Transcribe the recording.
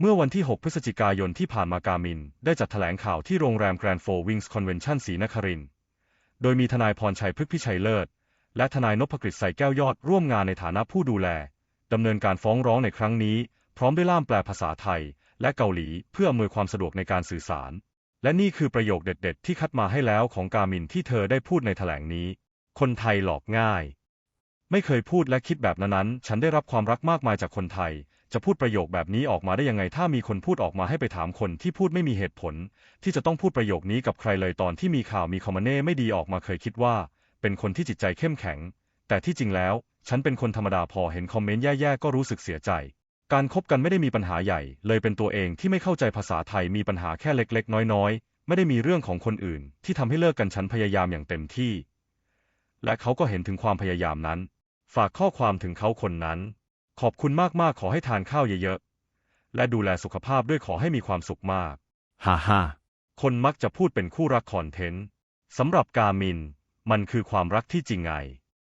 เมื่อวันที่ 6 พฤศจิกายนที่ผ่านมากามิน ได้จัดแถลงข่าวที่โรงแรมแกรนด์โฟวิงส์คอนเวนชั่นศรีนคริน โดยมีทนายพรชัยพฤกษ์พิชัยเลิศ และทนายนพกฤษใส่แก้วยอดร่วมงานในฐานะผู้ดูแล ดำเนินการฟ้องร้องในครั้งนี้ พร้อมด้วยล่ามแปลภาษาไทย และเกาหลีเพื่ออำนวยความสะดวกในการสื่อสาร และนี่คือประโยคเด็ด ๆ ที่คัดมาให้แล้วของกามินที่เธอได้พูดในแถลงนี้ คนไทยหลอกง่าย ไม่เคยพูดและคิดแบบนั้น ฉันได้รับความรักมากมายจากคนไทย จะพูดประโยคแบบนี้ออกมาได้ยังไง ถ้ามีคนพูดออกมาให้ไปถามคนที่พูดไม่มีเหตุผล ที่จะต้องพูดประโยคนี้กับใครเลยตอนที่มีข่าวมีคอมมานเน่ไม่ดีออกมาเคยคิดว่า เป็นคนที่จิตใจเข้มแข็ง แต่ที่จริงแล้ว ฉันเป็นคนธรรมดาพอเห็นคอมเมนต์แย่ๆก็รู้สึกเสียใจ การคบกันไม่ได้มีปัญหาใหญ่ เลยเป็นตัวเองที่ไม่เข้าใจภาษาไทยมีปัญหาแค่เล็กๆ น้อยๆ ไม่ได้มีเรื่องของคนอื่น ที่ทำให้เลิกกันฉันพยายามอย่างเต็มที่ และเขาก็เห็นถึงความพยายามนั้น ฝากข้อความถึงเขาคนนั้น ขอบคุณมากๆ ขอให้ทานข้าวเยอะๆ และดูแลสุขภาพด้วยขอให้มีความสุขมาก ฮ่าฮ่าคนมักจะพูดเป็นคู่รักคอนเทนต์สำหรับกามิน มันคือความรักที่จริงไง